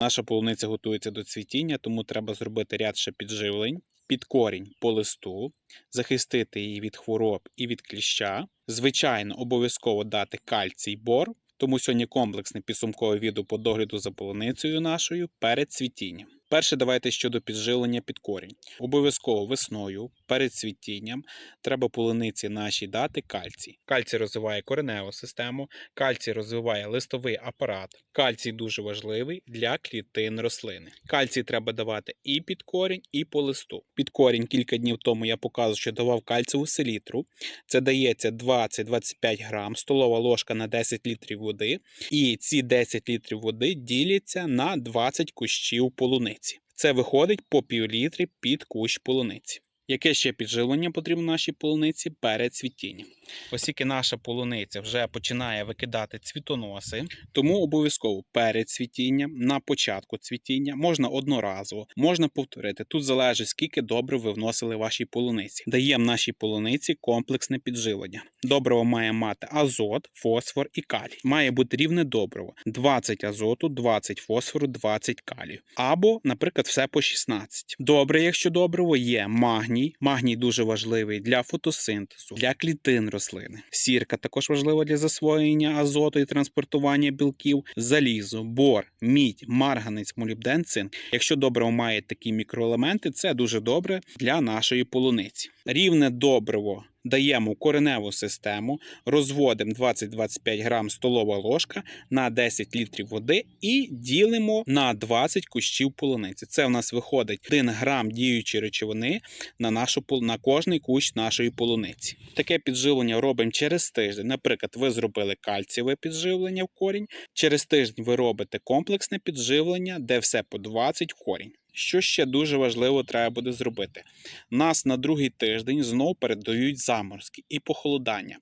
Наша полуниця готується до цвітіння, тому треба зробити ряд ще підживлень. Під корінь по листу, захистити її від хвороб і від кліща. Звичайно, обов'язково дати кальцій бор, тому сьогодні комплексне підсумкове відео по догляду за полуницею нашою перед цвітінням. Перше, давайте щодо підживлення під корінь. Обов'язково весною перед цвітінням треба полуниці нашій дати кальцій. Кальцій розвиває кореневу систему, кальцій розвиває листовий апарат. Кальцій дуже важливий для клітин рослини. Кальцій треба давати і під корінь, і по листу. Під корінь кілька днів тому я показував, що давав кальцеву селітру. Це дається 20-25 грам, столова ложка на 10 літрів води. І ці 10 літрів води діляться на 20 кущів полуниці. Це виходить по півлітрі під кущ полуниці. Яке ще підживлення потрібно нашій полуниці перед цвітінням? Оскільки наша полуниця вже починає викидати цвітоноси, тому обов'язково перед цвітінням, на початку цвітіння, можна одноразово, можна повторити. Тут залежить, скільки добрив ви вносили вашій полуниці. Даємо нашій полуниці комплексне підживлення. Добриво має мати азот, фосфор і калій. Має бути рівне добриво: 20 азоту, 20 фосфору, 20 калію. Або, наприклад, все по 16. Добре, якщо добриво є магній. Магній дуже важливий для фотосинтезу, для клітин рослини. Сірка також важлива для засвоєння азоту і транспортування білків, залізо, бор, мідь, марганець, молібден, цинк. Якщо добриво має такі мікроелементи, це дуже добре для нашої полуниці. Рівне добриво даємо кореневу систему, розводимо 20-25 грам столова ложка на 10 літрів води і ділимо на 20 кущів полуниці. Це в нас виходить 1 грам діючої речовини на нашу на кожний кущ нашої полуниці. Таке підживлення робимо через тиждень. Наприклад, ви зробили кальцієве підживлення в корінь. Через тиждень ви робите комплексне підживлення, де все по 20 корінь. Що ще дуже важливо треба буде зробити? Нас на другий тиждень знов передають заморозки і похолодання.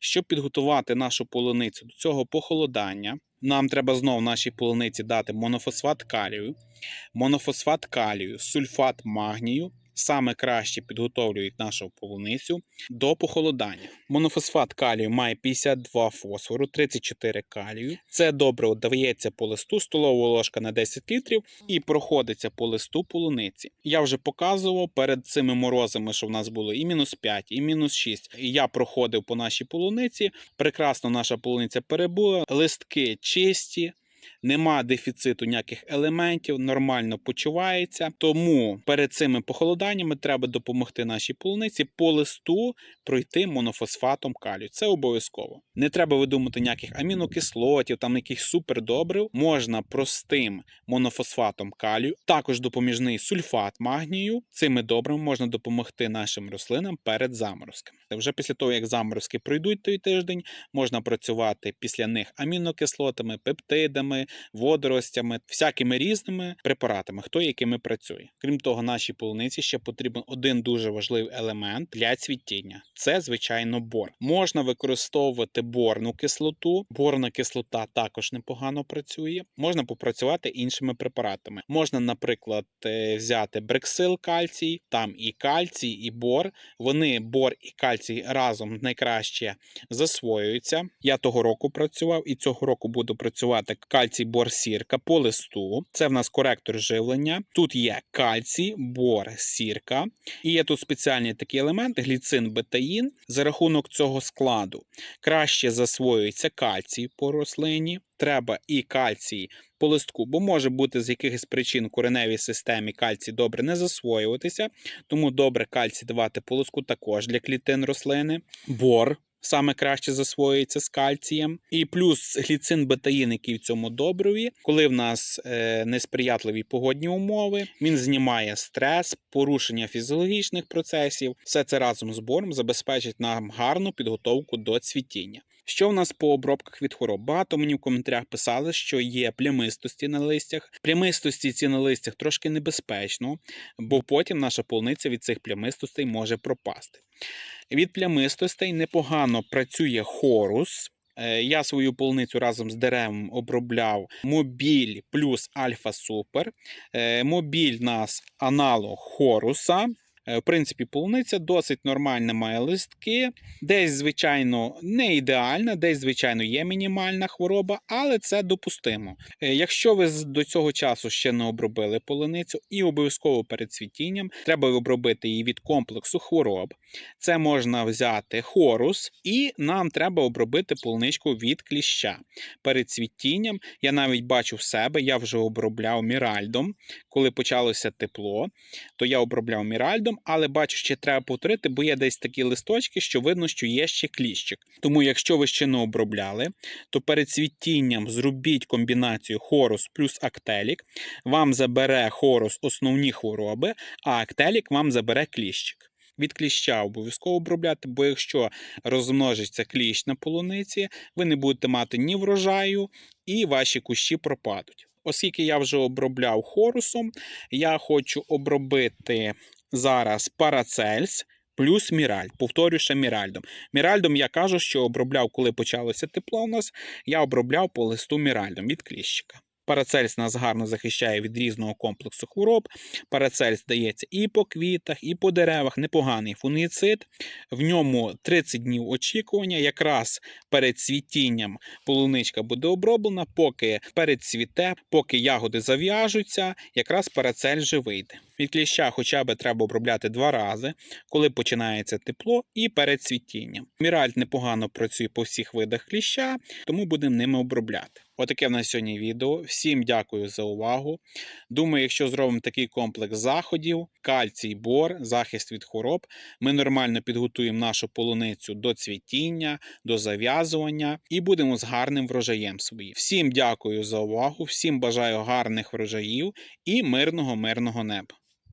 Щоб підготувати нашу полуницю до цього похолодання, нам треба знов нашій полуниці дати монофосфат калію, монофосфат калію, сульфат магнію. Саме краще підготовлюють нашу полуницю до похолодання. Монофосфат калію має 52 фосфору, 34 калію. Це добре дається по листу, столова ложка на 10 літрів і проходиться по листу полуниці. Я вже показував перед цими морозами, що в нас було і мінус 5, і мінус 6. Я проходив по нашій полуниці. Прекрасно наша полуниця перебула, листки чисті. Нема дефіциту ніяких елементів, нормально почувається. Тому перед цими похолоданнями треба допомогти нашій полуниці по листу пройти монофосфатом калію. Це обов'язково. Не треба видумати ніяких амінокислотів, там якихось супердобрив. Можна простим монофосфатом калію, також допоміжний сульфат магнію. Цими добрими можна допомогти нашим рослинам перед заморозками. Вже після того, як заморозки пройдуть той тиждень, можна працювати після них амінокислотами, пептидами, водоростями, всякими різними препаратами, хто якими працює. Крім того, нашій полуниці ще потрібен один дуже важливий елемент для цвітіння. Це звичайно бор. Можна використовувати борну кислоту. Борна кислота також непогано працює. Можна попрацювати іншими препаратами. Можна, наприклад, е, взяти брексил кальцій, там і кальцій, і бор. Вони бор і кальцій разом найкраще засвоюються. Я того року працював і цього року буду працювати кальцій, бор, сірка по листу. Це в нас коректор живлення. Тут є кальцій, бор, сірка. І є тут спеціальні такі елементи: гліцин, бетаїн. За рахунок цього складу краще засвоюється кальцій по рослині. Треба і кальцій по листку, бо може бути з якихось причин кореневій системі кальцій добре не засвоюватися, тому добре кальцій давати по листку також для клітин рослини. Бор саме краще засвоюється з кальцієм. І плюс гліцин бетаїн, який в цьому добриві, коли в нас е, несприятливі погодні умови, він знімає стрес, порушення фізіологічних процесів. Все це разом з бором забезпечить нам гарну підготовку до цвітіння. Що в нас по обробках від хвороб? Багато мені в коментарях писали, що є плямистості на листях. Плямистості ці на листях трошки небезпечно, бо потім наша полуниця від цих плямистостей може пропасти. Від плямистостей непогано працює хорус. Е, Я свою полуницю разом з деревом обробляв мобіль плюс альфа супер. Е, Мобіль у нас аналог хоруса. Е, В принципі, полуниця досить нормальна має листки. Десь, звичайно, не ідеальна, десь, звичайно, є мінімальна хвороба, але це допустимо. Е, Якщо ви до цього часу ще не обробили полуницю і обов'язково перед цвітінням треба обробити її від комплексу хвороб. Це можна взяти хорус, і нам треба обробити полуничку від кліща. Перед цвітінням я навіть бачу в себе, я вже обробляв міральдом, коли почалося тепло, то я обробляв міральдом, але бачу, ще треба повторити, бо є десь такі листочки, що видно, що є ще кліщик. Тому, якщо ви ще не обробляли, то перед цвітінням зробіть комбінацію хорус плюс актелік. Вам забере хорус основні хвороби, а актелік вам забере кліщик. Від кліща обов'язково обробляти, бо якщо розмножиться кліщ на полуниці, ви не будете мати ні врожаю, і ваші кущі пропадуть. Оскільки я вже обробляв хорусом, я хочу обробити зараз парацельс плюс міраль. Повторюю ще міральдом. Міральдом я кажу, що обробляв, коли почалося тепло у нас, я обробляв по листу міральдом від кліщика. Парацельс нас гарно захищає від різного комплексу хвороб. Парацельс дається і по квітах, і по деревах. Непоганий фунгіцид. В ньому 30 днів очікування. Якраз перед цвітінням полуничка буде оброблена, поки передцвіте, поки ягоди зав'яжуться, якраз парацель вже вийде. Від кліща хоча б треба обробляти два рази, коли починається тепло і перед цвітінням. Міральт непогано працює по всіх видах кліща, тому будемо ними обробляти. Отаке в нас сьогодні відео. Всім дякую за увагу. Думаю, якщо зробимо такий комплекс заходів, кальцій, бор, захист від хвороб, ми нормально підготуємо нашу полуницю до цвітіння, до зав'язування і будемо з гарним врожаєм своїм. Всім дякую за увагу, всім бажаю гарних врожаїв і мирного, мирного неба.